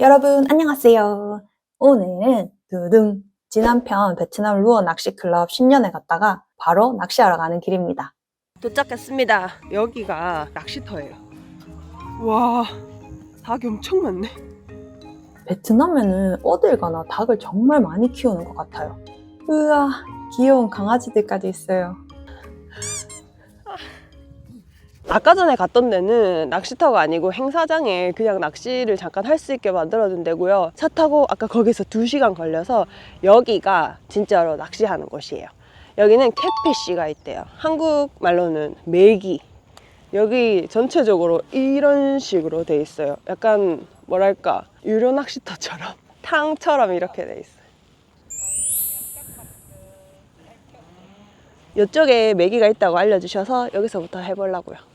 여러분 안녕하세요. 오늘은 두둥 지난 편 베트남 루어 낚시 클럽 신년에 갔다가 바로 낚시하러 가는 길입니다. 도착했습니다. 여기가 낚시터예요. 와, 닭이 엄청 많네. 베트남에는 어딜 가나 닭을 정말 많이 키우는 것 같아요. 으아 귀여운 강아지들까지 있어요. 아까 전에 갔던 데는 낚시터가 아니고 행사장에 그냥 낚시를 잠깐 할 수 있게 만들어준 데고요. 차 타고 아까 거기서 2시간 걸려서 여기가 진짜로 낚시하는 곳이에요. 여기는 캣피쉬가 있대요. 한국 말로는 메기. 여기 전체적으로 이런 식으로 돼 있어요. 약간 뭐랄까 유료 낚시터처럼 탕처럼 이렇게 돼 있어요. 이쪽에 메기가 있다고 알려주셔서 여기서부터 해보려고요.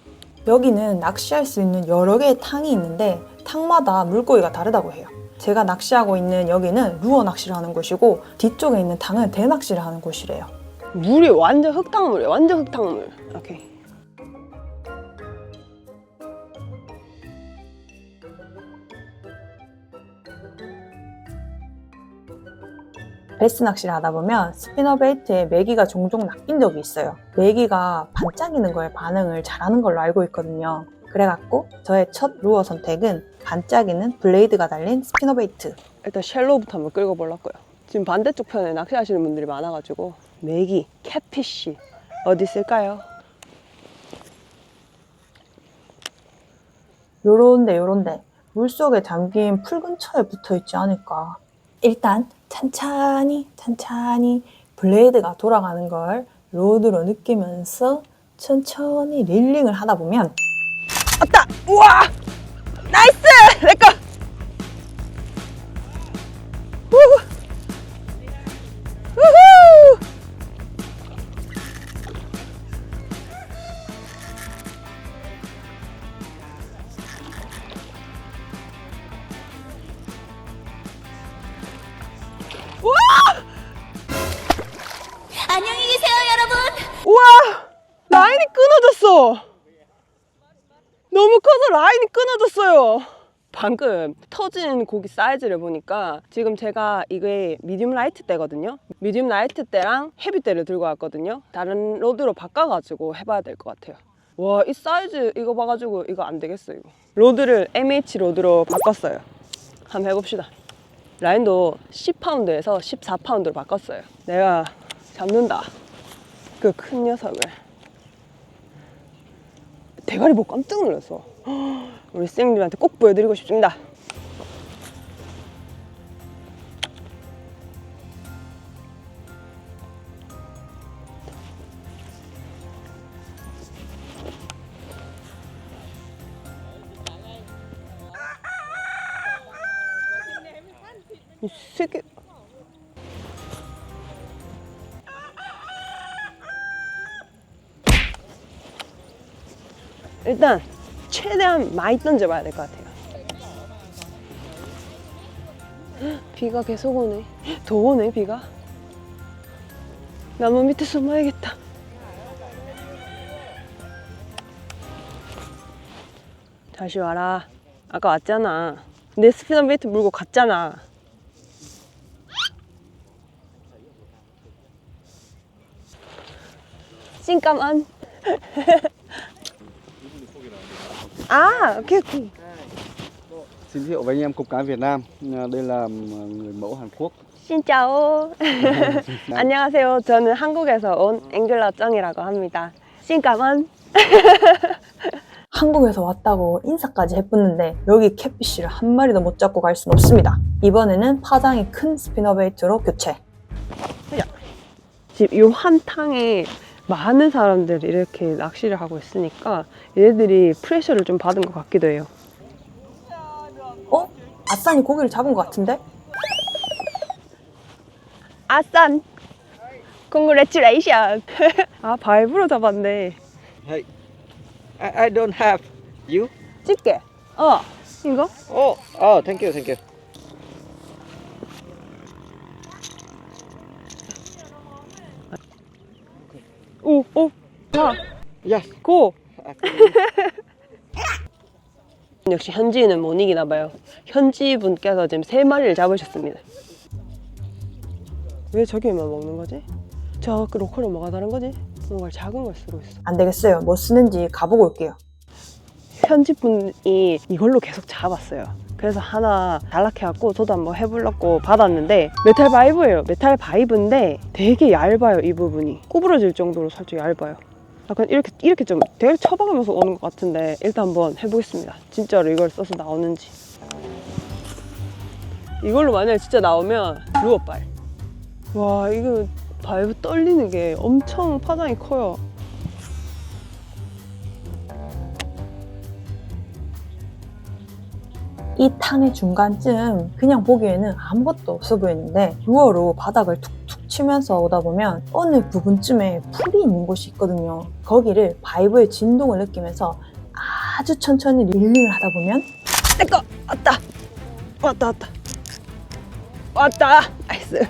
여기는 낚시할 수 있는 여러 개의 탕이 있는데 탕마다 물고기가 다르다고 해요. 제가 낚시하고 있는 여기는 루어 낚시를 하는 곳이고 뒤쪽에 있는 탕은 대낚시를 하는 곳이래요. 물이 완전 흙탕물이에요. 완전 흙탕물. 오케이. 베스 낚시를 하다 보면 스피너 베이트에 메기가 종종 낚인 적이 있어요. 메기가 반짝이는 거에 반응을 잘하는 걸로 알고 있거든요. 그래갖고 저의 첫 루어 선택은 반짝이는 블레이드가 달린 스피너 베이트. 일단 쉘로부터 한번 끌고 보려고요. 지금 반대쪽 편에 낚시하시는 분들이 많아가지고 메기, 캣피쉬 어디 있을까요? 요런데 요런데 물속에 잠긴 풀 근처에 붙어 있지 않을까. 일단 찬찬히 찬찬히 블레이드가 돌아가는 걸 로드로 느끼면서 천천히 릴링을 하다 보면 왔다! 우와! 나이스! 내꺼! 끊어졌어! 너무 커서 라인이 끊어졌어요! 방금 터진 고기 사이즈를 보니까 지금 제가 이게 미디움 라이트 때거든요. 미디움 라이트 때랑 헤비 때를 들고 왔거든요. 다른 로드로 바꿔가지고 해봐야 될 것 같아요. 와, 이 사이즈 이거 봐가지고 이거 안 되겠어, 이거. 로드를 MH 로드로 바꿨어요. 한번 해봅시다. 라인도 10파운드에서 14파운드로 바꿨어요. 내가 잡는다. 그 큰 녀석을 대가리 보고 깜짝 놀랐어. 우리 쌤님한테 꼭 보여드리고 싶습니다 일단 최대한 많이 던져봐야 될 것 같아요. 헉, 비가 계속 오네. 더 오네 비가. 나무 밑에 숨어야겠다. 다시 와라. 아까 왔잖아. 내 스피너 베이트 물고 갔잖아. 찐까만. À, ok, ok. Xin giới thiệu với anh em Cục Cá Việt Nam. Đây là người mẫu Hàn Quốc. xin chào. 안녕하세요. 저는 한국에서 온 앵글러 쩡이라고 합니다. cảm ơn. 한국에서 왔다고 인사까지 해붙는데 여기 캣피쉬를 한 마리도 못 잡고 갈 순 없습니다. 이번에는 파장이 큰 스피너베이트로 교체. 지금 이 한탕에 많은 사람들이 이렇게 낚시를 하고 있으니까 얘들이 프레셔를 좀 받은 것 같기도 해요. 어? 아싸니 고기를 잡은 것 같은데? 아싼! Congratulations! 아, 발브로 잡았네. Hey, I, I don't have. You? 집게. 어, 이거? Oh, oh, thank you, thank you. 오, 오, 자, Yes. 고! 역시 현지인은 못 이기나 봐요. 현지 분께서 지금 세 마리를 잡으셨습니다. 왜 저기만 먹는 거지? 저 로컬은 뭐가 다른 거지? 뭔가 작은 걸 쓰고 있어. 안 되겠어요. 뭐 쓰는지 가보고 올게요. 현지 분이 이걸로 계속 잡았어요. 그래서 하나 단락해갖고 저도 한번 해보려고 받았는데 메탈 바이브예요. 메탈 바이브인데 되게 얇아요 이 부분이 구부러질 정도로 살짝 얇아요. 약간 이렇게 이렇게 좀 되게 쳐박으면서 오는 것 같은데 일단 한번 해보겠습니다. 진짜로 이걸 써서 나오는지. 이걸로 만약에 진짜 나오면 루어발. 와 이거 바이브 떨리는 게 엄청 파장이 커요. 이 탕의 중간쯤 그냥 보기에는 아무것도 없어 보이는데 루어로 바닥을 툭 툭 치면서 오다 보면 어느 부분쯤에 풀이 있는 곳이 있거든요. 거기를 바이브의 진동을 느끼면서 아주 천천히 릴링을 하다 보면 내꺼! 왔다! 왔다 왔다! 왔다! 나이스!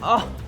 아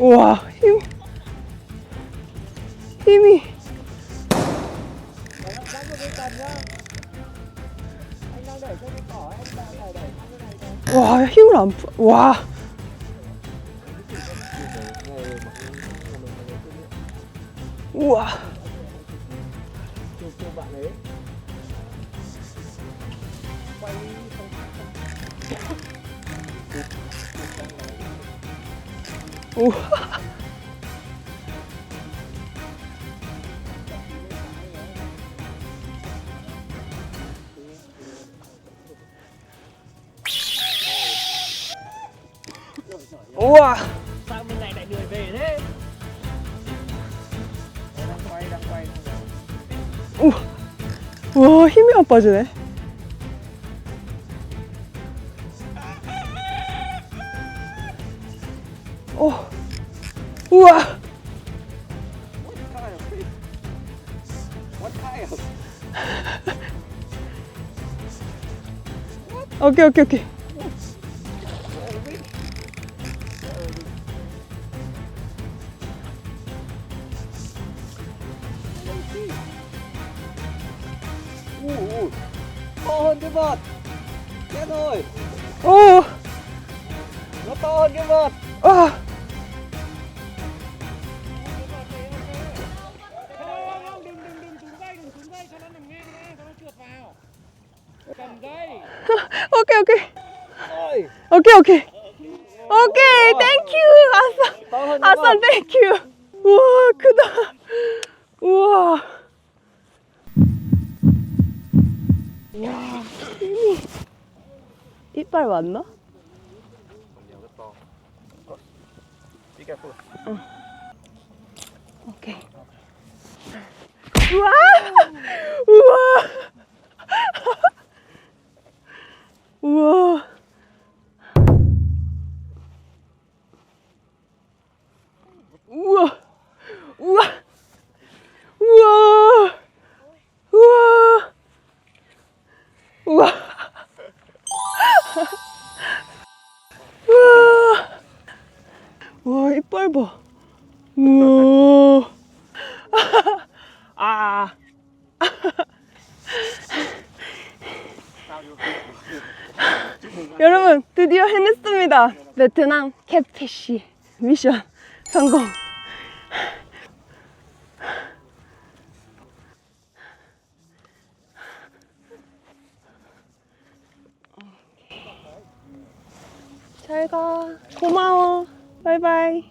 우와 힘 힘이 와 힘을 안 푸. 와. 우와. 오. Ủa Sao bên này lại đuổi về thế đang quay đang quay Ủa Ủa 힘이 안 빠지네 Oh. Whoa. What kind of What Okay, okay, okay. Oh! Not all give up! Ah! Oh. 오케이 오케이. 오케이 땡큐 아싸 아싸 땡큐 우와 크다. 우와. 와 힘이. 이빨 맞나? 오케이. 우와 우와 우와 여러분 드디어 해냈습니다. 베트남 캣피쉬 미션 성공. 잘가. 고마워. 바이바이.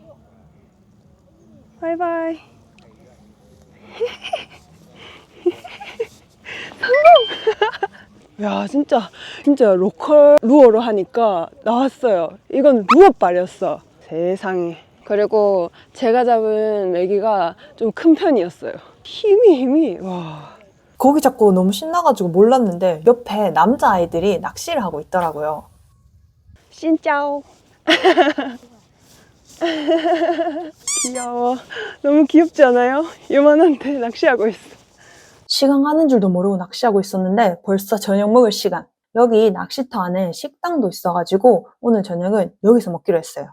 성공! 야, 진짜, 진짜 로컬 루어로 하니까 나왔어요. 이건 루어발이었어. 세상에. 그리고 제가 잡은 메기가 좀 큰 편이었어요. 힘이, 힘이, 와. 고기 잡고 너무 신나가지고 몰랐는데 옆에 남자아이들이 낚시를 하고 있더라고요. 신짜오. 귀여워. 너무 귀엽지 않아요? 요만한데 낚시하고 있어. 시간 가는 줄도 모르고 낚시하고 있었는데 벌써 저녁 먹을 시간. 여기 낚시터 안에 식당도 있어가지고 오늘 저녁은 여기서 먹기로 했어요.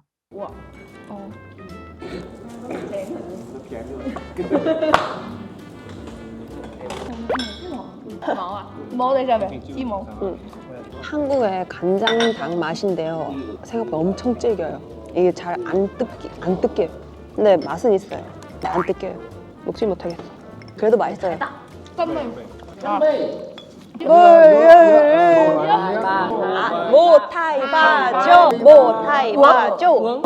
chim một 한국의 간장닭 맛인데요. 생각보다 엄청 질겨요. 이게 잘 안 뜯기 안 뜯겨요. 근데 맛은 있어요. 근데 안 뜯겨요. 먹지 못하겠어. 그래도 맛있어요. không mình 모타이 바죠. 모타이 바죠.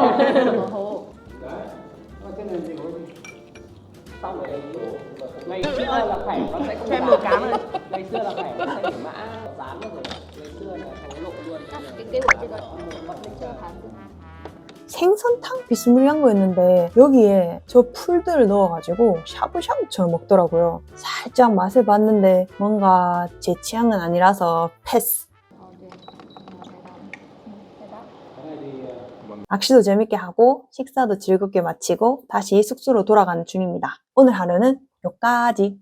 생선탕 비스무리한 거였는데 여기에 저 풀들을 넣어가지고 샤브샤브처럼 먹더라고요. 살짝 맛을 봤는데 뭔가 제 취향은 아니라서 패스. 낚시도 재밌게 하고 식사도 즐겁게 마치고 다시 숙소로 돌아가는 중입니다. 오늘 하루는 여기까지.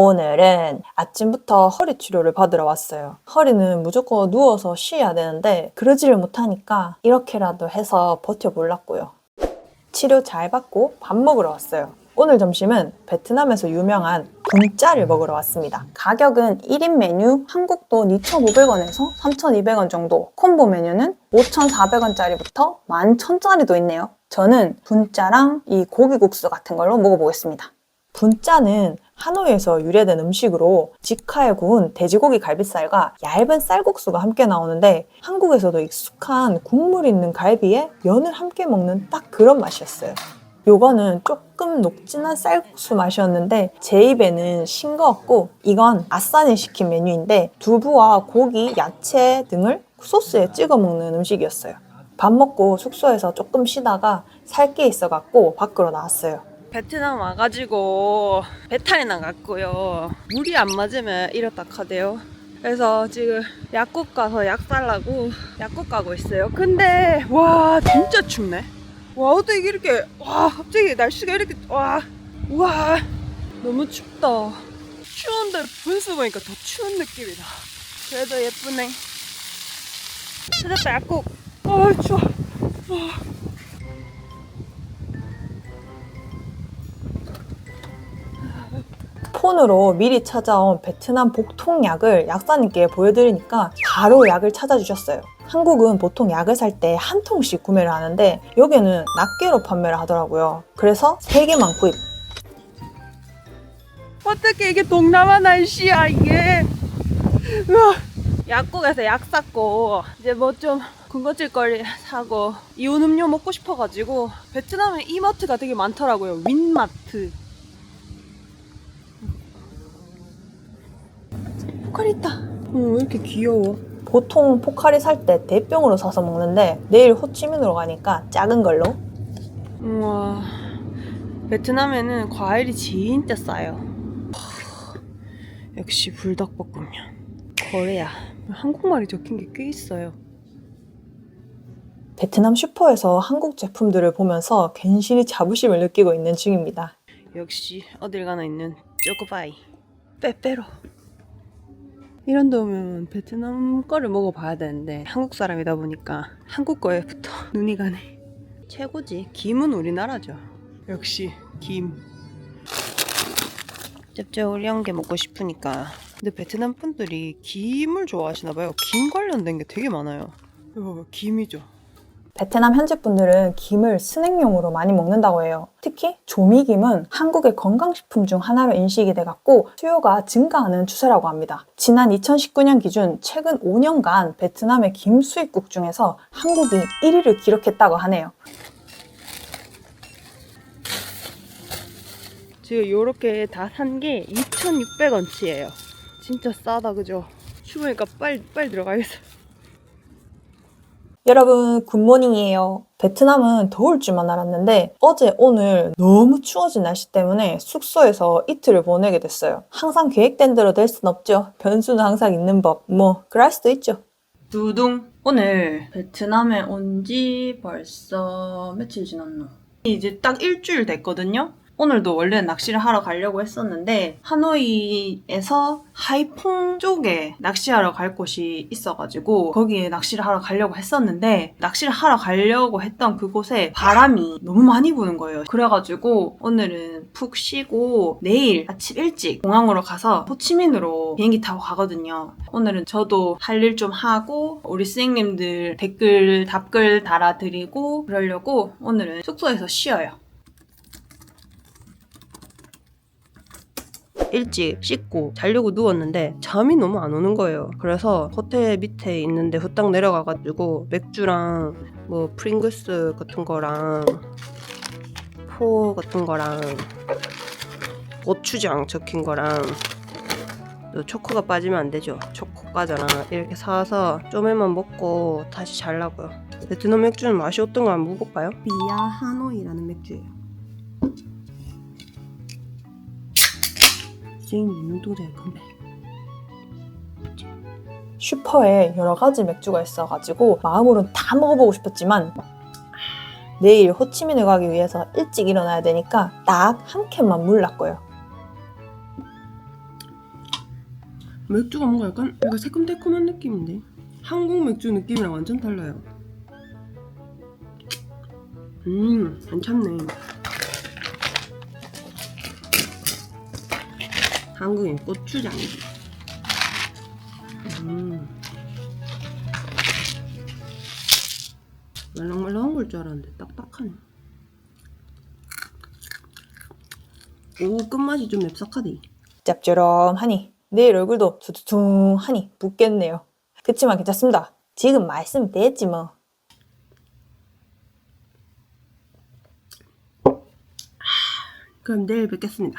오늘은 아침부터 허리 치료를 받으러 왔어요. 허리는 무조건 누워서 쉬어야 되는데 그러지를 못하니까 이렇게라도 해서 버텨보려고요. 치료 잘 받고 밥 먹으러 왔어요. 오늘 점심은 베트남에서 유명한 분짜를 먹으러 왔습니다. 가격은 1인 메뉴 한국 돈 2,500원에서 3,200원 정도, 콤보 메뉴는 5,400원짜리부터 11,000원짜리도 있네요. 저는 분짜랑 이 고기국수 같은 걸로 먹어보겠습니다. 분짜는 하노이에서 유래된 음식으로 직화에 구운 돼지고기 갈비살과 얇은 쌀국수가 함께 나오는데 한국에서도 익숙한 국물 있는 갈비에 면을 함께 먹는 딱 그런 맛이었어요. 요거는 조금 녹진한 쌀국수 맛이었는데 제 입에는 싱거웠고 이건 아싸니 시킨 메뉴인데 두부와 고기, 야채 등을 소스에 찍어 먹는 음식이었어요. 밥 먹고 숙소에서 조금 쉬다가 살 게 있어갖고 밖으로 나왔어요. 베트남 와가지고 배탈이 나갔고요. 물이 안 맞으면 이렇다 카대요. 그래서 지금 약국 가서 약 살라고 약국 가고 있어요. 근데 와 진짜 춥네. 와 어떻게 이렇게 와 갑자기 날씨가 이렇게 와 우와 너무 춥다. 추운데 분수 보니까 더 추운 느낌이다. 그래도 예쁘네. 찾았다 약국. 아 추워. 폰으로 미리 찾아온 베트남 복통약을 약사님께 보여드리니까 바로 약을 찾아주셨어요. 한국은 보통 약을 살 때 한 통씩 구매를 하는데 여기는 낱개로 판매를 하더라고요. 그래서 3개만 구입. 어떻게 이게 동남아 날씨야 이게 우와. 약국에서 약 샀고 이제 뭐 좀 군것질거리 사고 이온 음료 먹고 싶어가지고 베트남에 이마트가 되게 많더라고요 윈마트 포카리 있다 어왜 이렇게 귀여워? 보통 포카리 살 때 대병으로 사서 먹는데 내일 호치민으로 가니까 작은 걸로. 우와. 베트남에는 과일이 진짜 싸요. 역시 불닭볶음면. 거래야. 한국말이 적힌 게 꽤 있어요. 베트남 슈퍼에서 한국 제품들을 보면서 괜시리 자부심을 느끼고 있는 중입니다. 역시 어딜 가나 있는 초코파이. 빼빼로 이런 데 오면 베트남 거를 먹어봐야 되는데 한국 사람이다 보니까 한국 거에부터 눈이 가네. 최고지. 김은 우리나라죠. 역시 김. 짭짤한 게 먹고 싶으니까. 근데 베트남 분들이 김을 좋아하시나 봐요. 김 관련된 게 되게 많아요. 이거 봐봐. 김이죠 베트남 현지 분들은 김을 스낵용으로 많이 먹는다고 해요. 특히 조미김은 한국의 건강식품 중 하나로 인식이 돼갖고 수요가 증가하는 추세라고 합니다. 지난 2019년 기준 최근 5년간 베트남의 김 수입국 중에서 한국이 1위를 기록했다고 하네요. 지금 요렇게 다 산 게 2,600원치예요. 진짜 싸다, 그죠? 추우니까 빨리, 빨리 들어가야겠어. 여러분 굿모닝이에요. 베트남은 더울 줄만 알았는데 어제 오늘 너무 추워진 날씨 때문에 숙소에서 이틀을 보내게 됐어요. 항상 계획된 대로 될 순 없죠. 변수는 항상 있는 법. 뭐 그럴 수도 있죠. 두둥 오늘 베트남에 온 지 벌써 며칠 지났노? 이제 딱 일주일 됐거든요. 오늘도 원래는 낚시를 하러 가려고 했었는데 하노이에서 하이퐁 쪽에 낚시하러 갈 곳이 있어가지고 거기에 낚시를 하러 가려고 했었는데 낚시를 하러 가려고 했던 그곳에 바람이 너무 많이 부는 거예요. 그래가지고 오늘은 푹 쉬고 내일 아침 일찍 공항으로 가서 호치민으로 비행기 타고 가거든요. 오늘은 저도 할 일 좀 하고 우리 선생님들 댓글 답글 달아드리고 그러려고 오늘은 숙소에서 쉬어요. 일찍 씻고 자려고 누웠는데 잠이 너무 안 오는 거예요. 그래서 호텔 밑에 있는데 후딱 내려가가지고 맥주랑 뭐 프링글스 같은 거랑 포 같은 거랑 고추장 적힌 거랑 또 초코가 빠지면 안 되죠. 초코 과자랑 이렇게 사서 쪼매만 먹고 다시 자려고요. 베트남 맥주는 맛이 어떤가 한번 먹어볼까요? 비아 하노이라는 맥주예요. 생 유도래 금액. 슈퍼에 여러 가지 맥주가 있어가지고 마음으론 다 먹어보고 싶었지만 내일 호치민에 가기 위해서 일찍 일어나야 되니까 딱 한 캔만 물났고요. 맥주가 뭔가 약간 약간 새콤달콤한 느낌인데 한국 맥주 느낌이랑 완전 달라요. 음 괜찮네. 한국인 고추장이지. 음. 말랑말랑한 걸 줄 알았는데 딱딱하네. 오, 끝맛이 좀 맵싹하디. 짭조름하니 내일 얼굴도 두두둥하니 붓겠네요. 그치만 괜찮습니다. 지금 말씀 됐지 뭐. 그럼 내일 뵙겠습니다.